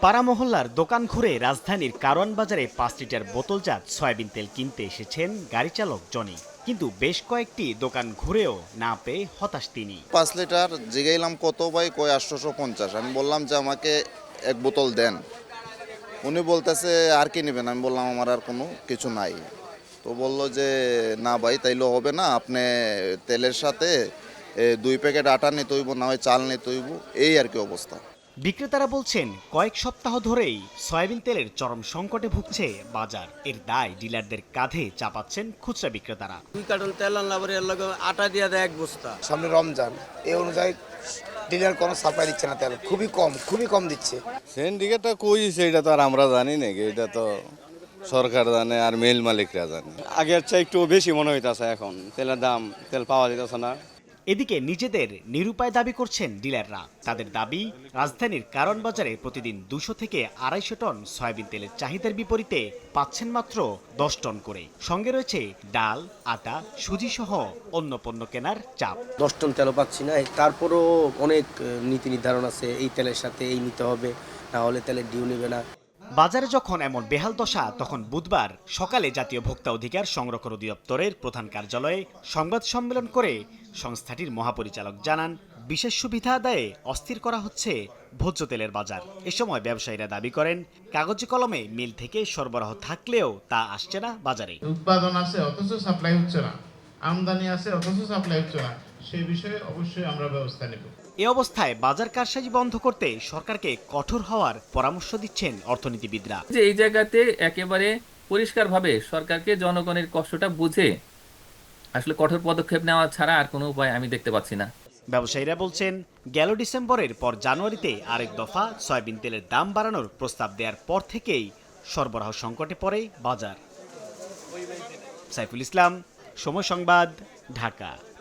পাড়া মহল্লার দোকান ঘুরে রাজধানীর কারওয়ান বাজারে পাঁচ লিটার বোতলজাত সয়াবিন তেল কিনতে এসেছেন গাড়ি চালক জনি। কিন্তু বেশ কয়েকটি দোকান ঘুরেও না পেয়ে হতাশ তিনি। পাঁচ লিটার জিগাইলাম কত ভাই? কয়, আটশোশো পঞ্চাশ। আমি বললাম যে আমাকে এক বোতল দেন। উনি বলতেছে, আর কি নেবেন? আমি বললাম, আমার আর কোনো কিছু নাই। তো বলল যে, না ভাই, তাইলে হবে না। আপনি তেলের সাথে দুই প্যাকেট আটা নিতে হইব না হয় চাল নিতে হইব এই আর কি অবস্থা। বিক্রেতারা বলছেন কয়েক সপ্তাহ ধরেই সয়াবিন তেলের চরম সংকটে ভুগছে বাজার। এর দায় ডিলারদের কাঁধে চাপাচ্ছেন খুচরা বিক্রেতারা। দুই কার্টন তেল আনলা পরে এর লগে আটা দিয়া দেয় এক বস্তা। সামনে রমজান এই অনুযায়ী ডিলার কোনো সাপ্লাই দিচ্ছে না তেল। খুবই কম খুবই কম দিচ্ছে। সিন্ডিকেটটা কইছে এটা তো আর আমরা জানি নাকি এটা তো সরকার জানে আর মেল মালিকরা জানে। আগের চেয়ে একটু বেশি মনে হইতাছে এখন তেলের দাম তেল পাওয়া যেতেছে না। এদিকে নিজেদের নিরুপায় দাবি করছেন ডিলাররা। তাদের দাবি, রাজধানীর কারণ বাজারে প্রতিদিন দুশো থেকে আড়াইশো টন সয়াবিন তেলের চাহিদার বিপরীতে পাচ্ছেন মাত্র দশ টন করে। সঙ্গে রয়েছে ডাল, আটা, সুজি সহ অন্য পণ্য কেনার চাপ। দশ টন তেলও পাচ্ছি না। তারপরও অনেক নীতি নির্ধারণ আছে, এই তেলের সাথে এই নিতে হবে, না হলে তেলের ডিউ নেবে না। বাজারে যখন এমন বেহাল দশা, তখন বুধবার সকালে জাতীয় ভোক্তা অধিকার সংরক্ষণ অধিদপ্তরের প্রধান কার্যালয়ে সংবাদ সম্মেলন করে সংস্থাটির মহাপরিচালক জানান, বিশেষ সুবিধা আদায়ে অস্থির করা হচ্ছে ভোজ্য তেলের বাজার। এ সময় ব্যবসায়ীরা দাবি করেন, কাগজে কলমে মিল থেকে সরবরাহ থাকলেও তা আসছে না বাজারে। উৎপাদন আছে, অথচ সাপ্লাই হচ্ছে না। আমদানি আছে অথচ সাপ্লাই হচ্ছে না। সেই বিষয়ে অবশ্যই আমরা ব্যবস্থা নেব। এ অবস্থায় বাজার কারসাজি বন্ধ করতে সরকারকে কঠোর হওয়ার পরামর্শ দিচ্ছেন অর্থনীতিবিদরা। যে এই জায়গাতে একেবারে পরিষ্কারভাবে সরকারকে জনগণের কষ্টটা বুঝে আসলে কঠোর পদক্ষেপ নেওয়া ছাড়া আর কোনো উপায় আমি দেখতে পাচ্ছি না। ব্যবসায়ীরা বলছেন গেল ডিসেম্বরের পর জানুয়ারিতে আরেক দফা সয়াবিন তেলের দাম বাড়ানোর প্রস্তাব দেওয়ার পর থেকেই সরবরাহ সংকটে পড়ে বাজার। সাইফুল ইসলাম সময় সংবাদ ঢাকা।